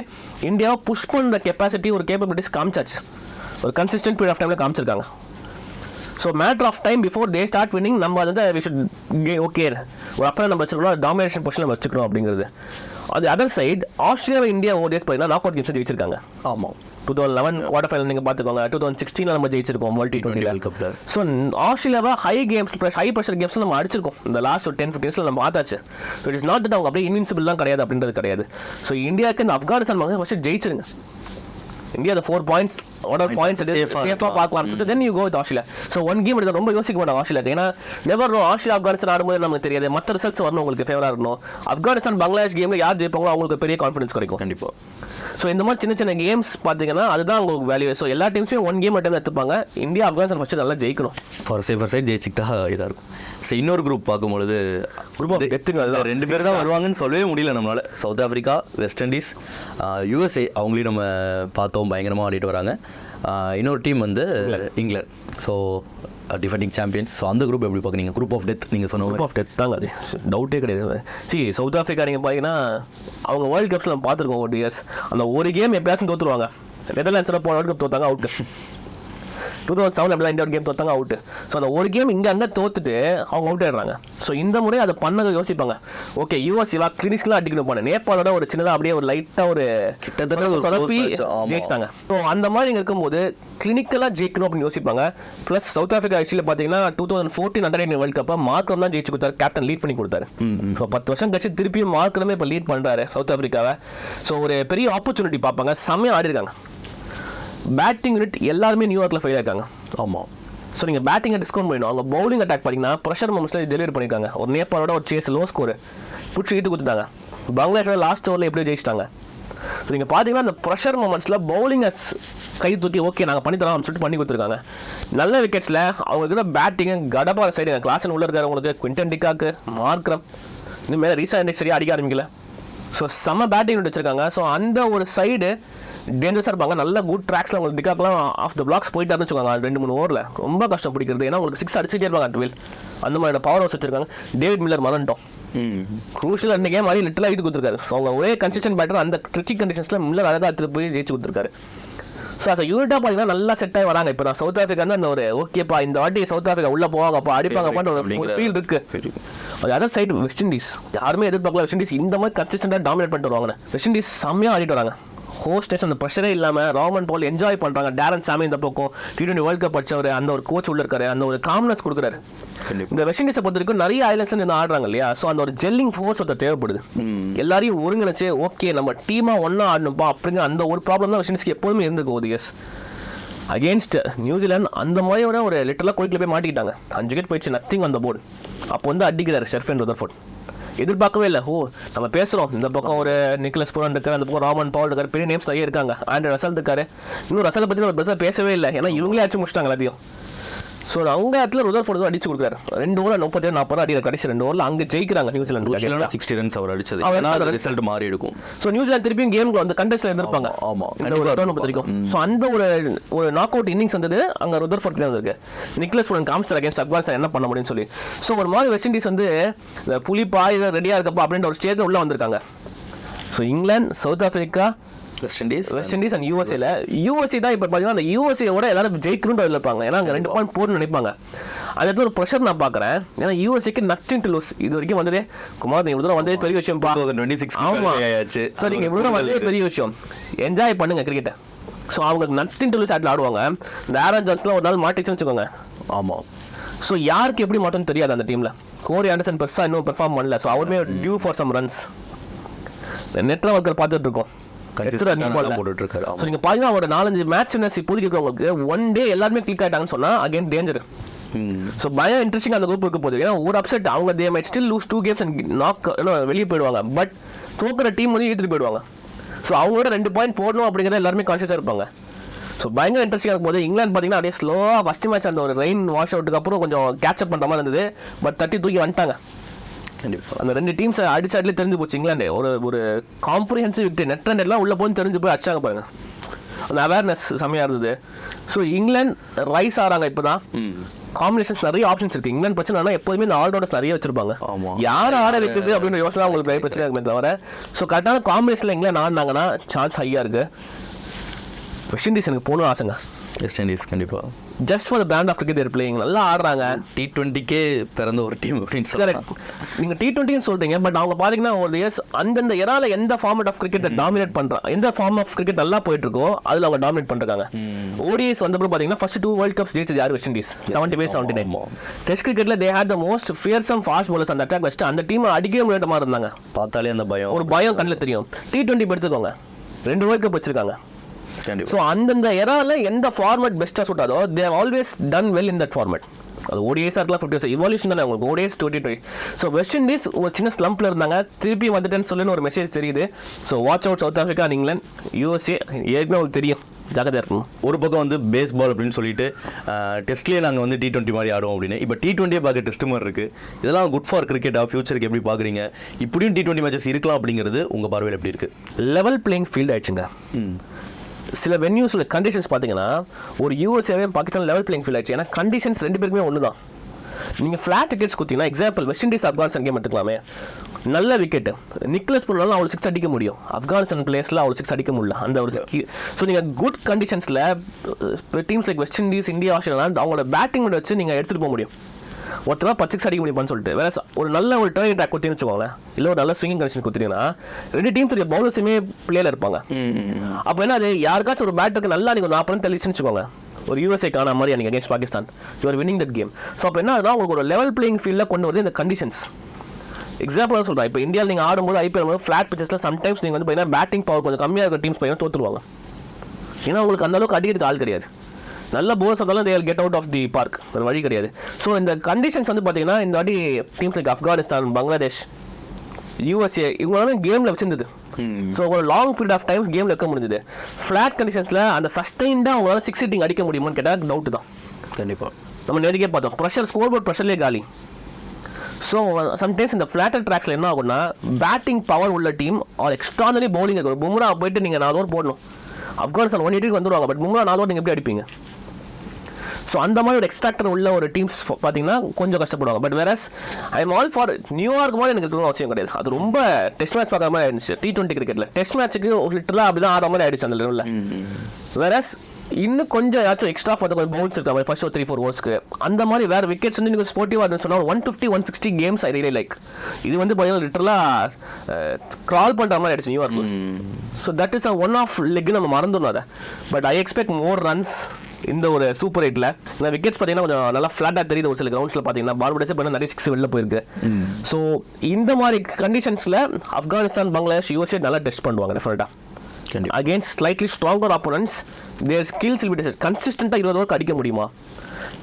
இந்தியாவை புஷ் பண்ணுற கெப்பாசிட்டி ஒரு கேப்பபிலிட்டிஸ் காமிச்சாச்சு. ஒரு கன்சிஸ்டன்ட் பீரியட் ஆஃப் டைமில் காமிச்சிருக்காங்க. So matter of time before they start winning நம்ம வந்து வி ஷுட் ஓகே ஒரு அப்புறம் நம்ம வச்சுக்கணும் டாமினேஷன் பொசிஷன் நம்ம வச்சுக்கணும் அப்படிங்கிறது. அது other side Australia India ODIs பார்த்தீங்கன்னா நாக் அவுட் கேம்ஸ் ஜெயிச்சிருக்காங்க. ஆமாம் two thousand eleven quarter final நீங்கள் பார்த்துக்கோங்க. டூ தௌசண்ட் சிக்ஸ்டீனில் நம்ம ஜெயிச்சிருக்கோம் வேர்ல்ட் டி டுவெண்ட்டி Cup ல. ஸோ ஆஸ்திரேலியாவை high games high pressure games நம்ம அடிச்சிருக்கோம். இந்த லாஸ்ட் ஒரு டென் ஃபிஃப்டின்ஸில் நம்ம பார்த்தாச்சு. இட் இஸ் நாட் தட் அவங்க அப்படியே இன்வின்சிபிள் தான் கிடையாது அப்படின்றது கிடையாது. ஸோ இந்தியாவுக்கு இந்த ஆப்கானிஸ்தான் ஃபஸ்ட்டு ஜெயிச்சிருங்க. இந்தியா அந்த ஃபோர் பாயிண்ட்ஸ் ஆர்டர் பாயிண்ட்ஸ் சேஃபாக. பார்க்கலாம் சொல்லிட்டு then you go with Australia so one game எடுத்து ரொம்ப யோசிக்க மாட்டோம் ஆஸ்திரேலியா ஏன்னா நெவர் நோ ஆஸ்திரேலியா ஆப்கானிஸ்தான் ஆடும்போது நமக்கு தெரியாது. மற்ற ரிசல்ட்ஸ் வரணும் உங்களுக்கு ஃபேவராக இருக்கணும். ஆப்கானிஸ்தான் பங்களாதேஷ் கேமில் யார் ஜெயிப்பாங்களோ அவங்களுக்கு பெரிய கான்ஃபிடன்ஸ் கிடைக்கும். கண்டிப்பாக ஸோ இந்த மாதிரி சின்ன சின்ன கேம்ஸ் பார்த்தீங்கன்னா அதுதான் உங்களுக்கு வேல்யூ ஸோ எல்லா டீம்ஸுமே ஒன் கேம் மட்டும் எடுத்துப்பாங்க. இந்தியா ஆப்கானிஸ்தான் ஃபஸ்ட்டு நல்லா ஜெயிக்கணும். ஃபார் சேஃபர் சைட் ஜெயிச்சுக்கிட்டா இதாக இருக்கும். ஸோ இன்னொரு குரூப் பார்க்கும்பொழுது of death-ங்க அதுதான். ரெண்டு பேர் தான் வருவாங்கன்னு சொல்லவே முடியல நம்மளால. South Africa West Indies USA அவங்களையும் நம்ம பார்த்தோம். பயங்கரமாக ஆடிட்டு வராங்க. இன்னொரு டீம் வந்து England. So defending champions so அந்த குரூப் எப்படி பார்க்குறீங்க? குரூப் ஆஃப் டெத் நீங்கள் சொன்ன குரூப் ஆஃப் டெத் தாங்க அது. டவுட்டே கிடையாது. சி சவுத் ஆஃப்ரிக்கா நீங்கள் பார்த்தீங்கன்னா அவங்க வேர்ல்டு கப்ஸில் நம்ம பார்த்துருக்கோம் ஒரு இயர்ஸ் அந்த ஒரு கேம் எப்பயாச்சும் தோத்துருவாங்க. நெதர்லாண்ட்ஸில் போன வேர்ல்டு கப் தோத்தாங்க அவுட்டு டூ தௌசண்ட் செவன் அப்படி இந்தியா கேம் தோத்தாங்க அவுட்டு ஸோ அந்த ஒரு கேம் இங்கே அங்கே தோத்துட்டு அவங்க அவுட் ஆயிடுறாங்க. ஸோ இந்த முறை அதை பண்ணதை யோசிப்பாங்க. ஓகே யூஎஸ் இவா கிளினிக்ஸ்லாம் அடிக்கணும் போனேன். நேபாளோட ஒரு சின்னதாக அப்படியே ஒரு லைட்டாக ஒரு கிட்டத்தட்ட சொதப்பி. ஜெயிச்சிட்டாங்க. ஸோ அந்த மாதிரி இங்கே இருக்கும்போது கிளினிக்கலாக ஜெயிக்கணும் அப்படின்னு யோசிப்பாங்க. ப்ளஸ் சவுத் ஆஃப்ரிக்கா ஆக்சுவலி பார்த்தீங்கன்னா two thousand fourteen under world கப்பை மார்க்கம் தான் ஜெயிச்சு கொடுத்தாரு. கேப்டன் லீட் பண்ணி கொடுத்தாரு. ஸோ பத்து வருஷம் கழிச்சு திருப்பியும் மார்க்கமே இப்போ லீட் பண்ணுறாரு சவுத் ஆஃப்ரிக்காவை ஸோ ஒரு பெரிய ஆப்பர்ச்சுனிட்டி பார்ப்பாங்க. செம்மையாக ஆடி இருக்காங்க பேட்டிங் யூனிட் எல்லாருமே நியூயார்க்கில் ஃபெயில் ஆயிருக்காங்க. ஆமாம் ஸோ நீங்கள் பேட்டிங்கை டிஸ்கவுண்ட் பண்ணிடணும். அவங்க பவுலிங் அட்டாக் பார்த்தீங்கன்னா ப்ரெஷர் மோமெண்ட்ஸில் டெலிவரி பண்ணியிருக்காங்க. ஒரு நேபாளோட ஒரு சேஸ் லோ ஸ்கோர் பிடிச்சி ஈட்டு கொடுத்துட்டாங்க. பங்களாதேஷோட லாஸ்ட் ஓவரில் எப்படியோ ஜெயிச்சிட்டாங்க? ஸோ நீங்கள் பார்த்தீங்கன்னா அந்த ப்ரெஷர் மூமெண்ட்ஸில் பவுலிங்கை கை தூக்கி ஓகே நாங்கள் பண்ணி தரோம் சொல்லிட்டு பண்ணி கொடுத்துருக்காங்க. நல்ல விக்கெட்ஸில் அவங்க இருக்கிற பேட்டிங்கு கடப்பார சைடு கிளாஸ் உள்ள இருக்காரு குவிண்டன் டிகாக்கு மார்க்ரம் இன்னும் மேலே ரீசெண்ட் சரியாக அடிக்க ஆரம்பிக்கல. ஸோ செம்ம பேட்டிங் வச்சிருக்காங்க. ஸோ அந்த ஒரு சைடு டேஞ்சர்ஸாக இருப்பாங்க. நல்ல குட் ட்ராக்ஸில் உங்களுக்கு டிக்காக்லாம் ஆஃப் த பிளாக்ஸ் போயிட்டாருன்னு வச்சுக்கோங்க. ரெண்டு மூணு ஓவரில் ரொம்ப கஷ்டம் பிடிக்கிறது. ஏன்னா உங்களுக்கு சிக்ஸ் அடிச்சுட்டே இருப்பாங்க அட் வில் அந்த மாதிரி பவர் ஹவுஸ் வச்சிருக்காங்க. டேவிட் மில்லர் மறந்துட்டோம் குரூஷியல் ரெண்டு கேம் மாதிரி லிட்டலாக இது கொடுத்துருக்காரு. ஸோ அவங்க ஒரே கன்சிஸ்டன்ட் பேட்டர் அந்த ட்ரிக்கி கண்டிஷன்ஸில் மில்லர் அழகாக எடுத்துட்டு போய் ஜெயிச்சு கொடுத்துருக்காரு. ஸோ அஸ் யூனிட்டாக பார்த்தீங்கன்னா நல்லா செட் ஆகி வராங்க. இப்போ நான் சவுத் ஆஃப்ரிக்கா வந்து அந்த ஒரு ஓகேப்பா இந்த வாட்டி சவுத் ஆஃப்ரிக்கா உள்ள போவாங்கப்பா அடிப்பாங்கப்பான்னு ஒரு ஃபீல் இருக்கு. அது அதர் சைடு வெஸ்ட் இண்டீஸ் யாருமே எதிர்பார்க்கல வெஸ்ட் இண்டீஸ் இந்த மாதிரி கன்சிஸ்டண்டாக டாமினேட் பண்ணிட்டு வருவாங்க வெஸ்ட் இண்டீஸ் செம்மையாக ஆடிட்டு வராங்க. ஹோஸ்டேஸ் அந்த ப்ரெஷரே இல்லாமல் ராமன் பால் என்ஜாய் பண்ணுறாங்க டேரன் சாமி இந்த பக்கம் டி டுவெண்ட்டி வேர்ல்ட் கப் படிச்சவர் அந்த ஒரு கோச் உள்ள இருக்காரு அந்த ஒரு காம்னஸ் கொடுக்குறாரு. இந்த வெஸ்ட் இண்டீஸை பொறுத்த வரைக்கும் நிறைய ஐலண்ட்ஸ் இருந்து ஆடுறாங்க இல்லையா? ஸோ அந்த ஒரு ஜெல்லிங் ஃபோர்ஸ் ஒருத்தர் தேவைப்படுது. எல்லாரையும் ஒருங்கிணைச்சு ஓகே நம்ம டீமாக ஒன்றா ஆடணும்ப்பா அப்படிங்கிற அந்த ஒரு ப்ராப்ளம் தான் வெஸ்ட் இண்டீஸ்க்கு எப்போதுமே இருந்திருக்கு ஓதியஸ் அகேன்ஸ்ட் நியூசிலாந்து அந்த மாதிரியோட ஒரு லிட்டலாக கோயிட்டில் போய் மாட்டிக்கிட்டாங்க. அஞ்சு விக்கெட் போயிடுச்சு நத்திங் அந்த போர்டு அப்போ வந்து அடிக்கிறாரு ஷெர்ஃபன் ருதர்ஃபோர்ட் எதிர்பார்க்கவே இல்லை. ஓ நம்ம பேசுகிறோம் இந்த பக்கம் ஒரு நிக்கலஸ் புரான் இருக்கார் அந்த பக்கம் ராமன் பவுல் இருக்கார் பெரிய நேம்ஸ் நிறைய இருக்காங்க. ஆண்ட்ரூ ரசல் இருக்காரு. இன்னும் ரசலை பற்றி நம்ம பெருசாக பேசவே இல்லை. ஏன்னா இவங்களே அடிச்சு முடிச்சிட்டாங்க எல்லாத்தையும். ஸோ அவங்க இடத்துல ருதர்ஃபோர்ட் தான் அடிச்சு கொடுக்குறாரு. ரெண்டு ஓவர் முப்பத்தி ஏழு நாற்பது அடிக்கிற கடைசி ரெண்டு ஓவரில் அங்கே ஜெயிக்கிறாங்க நியூசிலாந்து சிக்ஸ்டி ரன்ஸ் அவர் அடிச்சது. அவர் ரிசல்ட் மாறி இருக்கும் ஸோ நியூசிலாந்து திருப்பியும் கேமுக்கு அந்த கண்டஸ்ட்ல இருந்திருப்பாங்க ஆமா, ஆமா. இந்த ஒரு கண்டிப்பா டோர்னமெண்ட் வரைக்கும். ஸோ அந்த ஒரு ஒரு நாக் அவுட் இன்னிங்ஸ் வந்தது. அங்கே ருதர்ஃபோர்ட்ல வந்திருக்கு நிக்லஸ் புரன் காம்ஸ்டர் அகேன்ஸ்ட் அக்வான்ஸ் என்ன பண்ண முடியும்னு சொல்லி. ஸோ ஒரு மாதிரி வெஸ்ட் இண்டீஸ் வந்து புலிப்பா இதை ரெடியாக இருக்கப்பா அப்படின்ற ஒரு ஸ்டேஜில் உள்ள வந்திருக்காங்க. So England South Africa West Indies West Indies and யூஎஸ்ஏல USA தான் இப்போ பார்த்தீங்கன்னா அந்த யூஎஸ்ஏவோட எல்லாரும் ஜெயிக்கணும்னு இருப்பாங்க ஏன்னா அங்கே ரெண்டு பாயிண்ட் போடணும்னு நினைப்பாங்க. அது இடத்துல ஒரு ப்ரெஷர் நான் பார்க்குறேன் ஏன்னா யூஎஸ்ஏக்கு நத்திங் டு லூஸ் இது வரைக்கும் வந்ததே குமார் நீ இவ்வளோ வந்ததே பெரிய விஷயம் டுவெண்ட்டி சிக்ஸ் ஆமா. ஆயாச்சு ஸோ நீங்கள் இவ்வளோ வந்ததே பெரிய விஷயம். என்ஜாய் பண்ணுங்க கிரிக்கெட்டை ஸோ அவங்க நத்திங் டு லூஸ் ஆட்டில் ஆடுவாங்க. இந்த ஆரன் ஜான்ஸ்லாம் ஒரு நாள் மாட்டிச்சுன்னு வச்சுக்கோங்க. ஆமா. ஸோ யாருக்கு எப்படி மாட்டோம்னு தெரியாது அந்த டீமில் கோரி ஆண்டர்சன் பெருசாக இன்னும் பெர்ஃபார்ம் பண்ணல. ஸோ அவருமே டியூ ஃபார் சம் ரன்ஸ் நெட்ல ஒர்க்கர் பார்த்துட்டு இருக்கோம். போட்டுட்டு இருக்காரு. ஸோ நீங்கள் பார்த்தீங்கன்னா ஒரு நாலஞ்சு மேட்ச் இப்போதைக்கு இருக்கிறவங்களுக்கு ஒன் டே எல்லாருமே கிளிக் ஆயிட்டாங்கன்னு சொன்னால் அகைன் டேஞ்சர் ஸோ பயம் இன்ட்ரெஸ்டிங் அந்த குரூப் இருக்க போகுது. ஏன்னா ஒரு அப்செட் அவங்க they might still lose two games and knock வெளியே போயிடுவாங்க. பட் தோக்குற டீம் வந்து இழுத்துட்டு போயிடுவாங்க. ஸோ அவங்களோட ரெண்டு பாயிண்ட் போடணும் அப்படிங்கிறத எல்லாருமே கான்ஷியஸாக இருப்பாங்க. ஸோ பயங்கர இன்ட்ரெஸ்டிங்காக இருக்கும் போது இங்கிலாந்து பார்த்தீங்கன்னா அப்படியே ஸ்லோவாக ஃபஸ்ட் மேட்ச் அந்த ஒரு ரெயின் வாஷ் அவுட்டுக்கு அப்புறம் கொஞ்சம் கேட்சப் பண்ணுற மாதிரி இருந்தது. பட் தட்டி தூக்கி வந்துட்டாங்க. கண்டிப்பா. அந்த ரெண்டு டீம்ஸ் அடிச்சு அடிலே தெரிஞ்சு போச்சு இங்கிலாந்து. ஒரு ஒரு காம்ப்ரிஹென்சிவ் விக்டரி நெட் ரன் எல்லாம் உள்ள போய் தெரிஞ்சு போய் அடிச்சாங்க பாருங்க. அந்த அவேர்னஸ் செம்மையாக இருந்தது. ஸோ இங்கிலாந்து ரைஸ் ஆறாங்க இப்போ தான் காம்பினேஷன்ஸ் நிறைய ஆப்ஷன்ஸ் இருக்கு. இங்கிலாந்து பிரச்சனை எப்போதுமே இந்த ஆல்ரவுண்டர்ஸ் நிறைய வச்சிருப்பாங்க. யார் ஆட வைக்குது அப்படின்னு யோசனை உங்களுக்கு நிறைய பிரச்சனை இருக்குமே தவிர ஸோ கரெக்டான காம்பினேஷனில் இங்கிலாந்து ஆடினாங்கன்னா சான்ஸ் ஹையாக இருக்கு. வெஸ்ட் இண்டீஸ் எனக்கு போகணும் ஆசைங்க. வெஸ்ட் இண்டீஸ் கண்டிப்பா. Just for the band of cricket playing நல்லா ஆடுறாங்க. டி டுவெண்ட்டிக்கே பிறந்த ஒரு டீம் அப்படின்னு கரெக்ட் நீங்க டி டுவெண்ட்டின்னு சொல்றீங்க பட் அவங்க பாத்தீங்கன்னா ஒரு இயர்ஸ் அந்தந்த இறால எந்த ஃபார்மேட் ஆஃப் கிரிக்கெட் டாமினேட் பண்றாங்க எந்த ஃபார்ம் ஆஃப் கிரிக்கெட் நல்லா போயிட்டு இருக்கோ அதுல அவங்க டாமினேட் பண்றாங்க. ஓடிஎஸ் வந்தப்போ பாத்தீங்கன்னா ஃபர்ஸ்ட் டூ வேர்ல்ட் கப்ஸ் ஜெயிச்சது யார்? West Indies seventy five seventy nine. Test கிரிக்கெட்ல they had the most fearsome fast bowlers அந்த அட்டாக் வச்சுட்டு அந்த டீம் அடிக்கவே முடியாத மாதிரி இருந்தாங்க. பார்த்தாலே அந்த பயம். ஒரு பயம் கண்ணில் தெரியும். டி டுவெண்ட்டி எடுத்துக்கோங்க ரெண்டு வேர்ல்ட் கப் வச்சிருக்காங்க. ஸோ அந்தந்த எரால எந்த ஃபார்மேட் பெஸ்ட்டாக suit although they always done well in that format அது ஓடிஎஸ் இருக்கலாம் ஃபிஃப்டி இயர்ஸ் இவால்யூஷன் தானே உங்களுக்கு? ODIs twenty twenty so West Indies ஒரு சின்ன ஸ்லம்பில் இருந்தாங்க. திருப்பி வந்துட்டேன்னு சொல்லி ஒரு மெசேஜ் தெரியுது. So watch out South Africa England USA ஏற்கனவே உங்களுக்கு தெரியும். ஜாக்கிரதையா இருக்கணும் ஒரு பக்கம் வந்து பேஸ்பால் அப்படின்னு சொல்லிட்டு டெஸ்ட்லேயே நாங்கள் வந்து டி டுவெண்ட்டி மாதிரி ஆடுவோம் அப்படின்னு. இப்போ டி டுவெண்ட்டியே பார்க்க டெஸ்ட் மாதிரி இருக்குது இதெல்லாம் குட் ஃபார் கிரிக்கெட்டாக ஃபியூச்சருக்கு எப்படி பார்க்குறீங்க? இப்படியும் டி டுவெண்ட்டி மேட்சஸ் இருக்கலாம் அப்படிங்கிறது உங்கள் பார்வையில் எப்படி இருக்குது லெவல் பிளேயிங் ஃபீல்ட் ஆயிடுச்சுங்க. சில வென்யூஸில் கண்டிஷன்ஸ் பார்த்தீங்கன்னா ஒரு யூஎஸ்ஏவே பாகிஸ்தான் லெவல் பிளேயிங் ஃபீல்ட் ஆயிடுச்சு. ஏன்னா கண்டிஷன்ஸ் ரெண்டு பேருமே ஒன்று தான் நீங்கள் ஃப்ளாட் டிக்கெட்ஸ் கொடுத்தீங்கன்னா example West Indies Afghanistan game எடுத்துக்கலாமே. நல்ல விக்கெட் நிக்லஸ் பண்ணாலும் அவளுக்கு சிக்ஸ் அடிக்க முடியும். ஆப்கானிஸ்தான் பிளேஸில் அவளுக்கு சிக்ஸ் அடிக்க முடியல. அந்த ஒரு ஸோ நீங்கள் good கண்டிஷன்ஸில் teams like West Indies India Australia அவங்களோட பேட்டிங் வச்சு நீங்கள் எடுத்துகிட்டு போக முடியும். ஒருத்தர் பத்து சிக்ஸ் அடிக்க முடியுமான்னு சொல்லிட்டு. வேற ஒரு நல்ல ஒரு டர்னிங் ட்ராக் கொடுத்தீங்கன்னு வச்சுக்கோங்களேன். இல்லை ஒரு நல்ல ஸ்விங்கிங் கண்டிஷன் கொடுத்தீங்கன்னா ரெண்டு டீம்ஸ் உடைய பவுலர்ஸுமே பிளேல இருப்பாங்க. அப்போ என்ன அது? யாருக்காச்சும் ஒரு பேட்டருக்கு நல்லா நீங்கள் நாற்பது ரன் தெளிச்சுன்னு வச்சுக்கோங்க. ஒரு யூஎஸ்ஏ காண மாதிரி அன்றைக்கி against Pakistan. You're winning that game so அப்போ என்ன ஆகுதுன்னா உங்களுக்கு ஒரு லெவல் பிளேயிங் ஃபீல்டில் கொண்டு வருது இந்த கண்டிஷன்ஸ் எக்ஸாம்பிள் சொல்கிறேன் இப்போ இந்தியாவில் நீங்கள் ஆடும்போது ஐபிஎல் போது ஃப்ளாட் பிச்சஸில் சம்டைம்ஸ் நீங்கள் வந்து பார்த்தீங்கன்னா பேட்டிங் பவர் கொஞ்சம் கம்மியாக இருக்கிற டீம்ஸ் பார்த்தீங்கன்னா தோற்றுருவாங்க ஏன்னா உங்களுக்கு அந்த அளவுக்கு அடிக்கிறதுக்கு ஆள் கிடையாது. நல்ல போல்ஸ் இருந்தாலும் they'll get out of the park வேறு வழி கிடையாது. ஸோ இந்த கண்டிஷன்ஸ் வந்து பார்த்தீங்கன்னா இந்த வாட்டி teams like Afghanistan Bangladesh USA இவங்களால கேமில் வச்சிருந்தது. ஸோ ஒரு லாங் பீரியட் ஆஃப் டைம்ஸ் கேமில் வைக்க முடிஞ்சது. ஃப்ளாட் கண்டிஷன்ஸில் அந்த சஸ்டைண்டாக அவங்களால சிக்ஸ் ஹிட்டிங் அடிக்க முடியுமான்னு கேட்டால் டவுட் தான். கண்டிப்பாக நம்ம நேரடிக்கே பார்த்தோம். ப்ரெஷர் ஸ்கோர் போர்ட் ப்ரெஷர்லேயே காலி. ஸோ சம்டைம்ஸ் இந்த ஃப்ளாட்டர் ட்ராக்ஸில் என்ன ஆகும்னா பேட்டிங் பவர் உள்ள டீம் ஆர் எக்ஸ்ட்ரானரி பவுலிங் இருக்கும் பும்ரா போயிட்டு நீங்கள் நாலு ஓவர் போடணும். ஆப்கானிஸ்தான் ஒன் எயிட்டிக்கு வந்துருவாங்க பட் பும்ரா நாலு ஓவர் நீங்கள் எப்படி அடிப்பீங்க? ஸோ அந்த மாதிரி ஒரு எக்ஸ்ட்ராக்டர் உள்ள ஒரு டீம்ஸ் பார்த்தீங்கன்னா கொஞ்சம் கஷ்டப்படுவாங்க. But whereas I am all for New York மாதிரி எனக்கு இருக்கணும் அவசியம் கிடையாது. அது ரொம்ப டெஸ்ட் மேட்ச் பார்க்குற மாதிரி ஆயிடுச்சு. டி டுவெண்ட்டி கிரிக்கெட்டில் டெஸ்ட் மேட்ச்சுக்கு ஒரு லிட்டராக அப்படி தான் ஆடுற மாதிரி ஆயிடுச்சு அந்த லெவலில் வேறஸ் இன்னும் கொஞ்சம் ஏதாச்சும் எக்ஸ்ட்ரா பார்த்து கொஞ்சம் பவுன்ஸ் இருக்க மாதிரி ஃபர்ஸ்ட் ஒரு த்ரீ ஃபோர் ஓவர்ஸ்க்கு அந்த மாதிரி வேறு விக்கெட்ஸ் வந்து நீங்கள் ஸ்போர்ட்டிவாக இருந்துச்சு சொன்னால் one fifty one sixty games I really like இது வந்து பார்த்தீங்கன்னா லிட்டரலாக க்ரால் பண்ணுற மாதிரி ஆயிடுச்சு New York so that is a one off leg நம்ம மறந்துடணும் அதை. But I expect more runs இந்த ஒரு சூப்பர் எயிட்டில் இந்த விக்கெட்ஸ் பார்த்தீங்கன்னா கொஞ்சம் நல்லா ஃப்ளாட்டாக தெரியுது ஒரு சில கிரவுண்ட்ஸில் பார்த்தீங்கன்னா பார்படஸே பார்த்தீங்கன்னா நிறைய சிக்ஸ் வெளில போயிருக்கு. ஸோ இந்த மாதிரி கண்டிஷன்ஸில் ஆப்கானிஸ்தான் பங்களாதேஷ் யூஎஸ்ஏ நல்லா டெஸ்ட் பண்ணுவாங்க டெஃபினட்டாக against slightly stronger opponents their skills be கன்சிஸ்டண்ட்டாக இருபது ஓவருக்கு அடிக்க முடியுமா?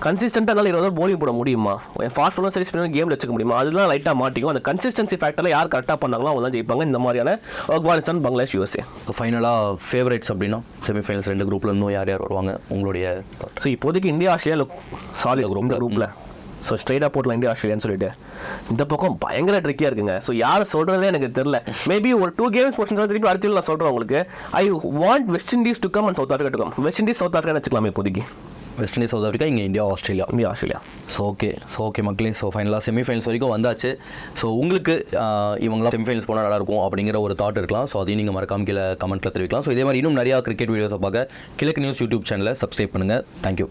கன்சிஸ்டண்ட்டாக என்னால் இருபது bowling போட முடியுமா? ஃபாஸ்ட் பண்ண சரி ஸ்பின்னர் கேமில் வச்சுக்க முடியுமா? அதெல்லாம் லைட்டாக மாட்டிக்கும். அந்த கன்சிஸ்டன்சி ஃபேக்டரில் யார் கரெக்டாக பண்ணாங்களோ அவங்க தான் ஜெயிப்பாங்க. இந்த மாதிரியான ஆப்கானிஸ்தான் பங்களாதேஷ் யூஎஸ்ஏ ஃபைனலாக ஃபேவரேட்ஸ் அப்படின்னா செமிஃபைனல்ஸ் ரெண்டு குரூப்ல இருந்தும் யார் யார் வருவாங்க? உங்களுடைய ஸோ இப்போதைக்கு இந்தியா ஆஸ்திரேலியா சாலி குரூப் குரூப்பில் ஸோ ஸ்ட்ரைட்டாக போட்டலாம் இந்தியா ஆஸ்திரேலியான்னு சொல்லிட்டு. இந்த பக்கம் பயங்கர ட்ரிக்கியாக இருக்குங்க. ஸோ யார் சொல்கிறதே எனக்கு தெரியல. மேபி ஒரு டூ கேம்ஸ் போர்ஷன் திருப்பி அடுத்த நான் சொல்கிறேன் உங்களுக்கு. I want West Indies to come and South Africa to come West Indies South Africa வச்சுக்கலாமே இப்போதைக்கு. வெஸ்ட் இண்டீஸ் சவுத் ஆஃப்ரிக்கா இங்கே India Australia India Australia so okay so okay மக்களே. ஸோ ஃபைனலாக செமிஃபைனல்ஸ் வரைக்கும் வந்தாச்சு. ஸோ உங்களுக்கு இவங்களாம் செமிஃபைனல்ஸ் போனால் நல்லாயிருக்கும் அப்படிங்கிற ஒரு தாட் இருக்கலாம். ஸோ அதையும் நீங்கள் மறக்காம கீழே கமெண்ட்டில் தெரிவிக்கலாம். ஸோ இதே மாதிரி இன்னும் நிறையா கிரிக்கெட் வீடியோஸை பார்க்க கிழக்கு நியூஸ் யூடியூப் சேனலை சப்ஸ்கிரைப் பண்ணுங்கள் தேங்க்யூ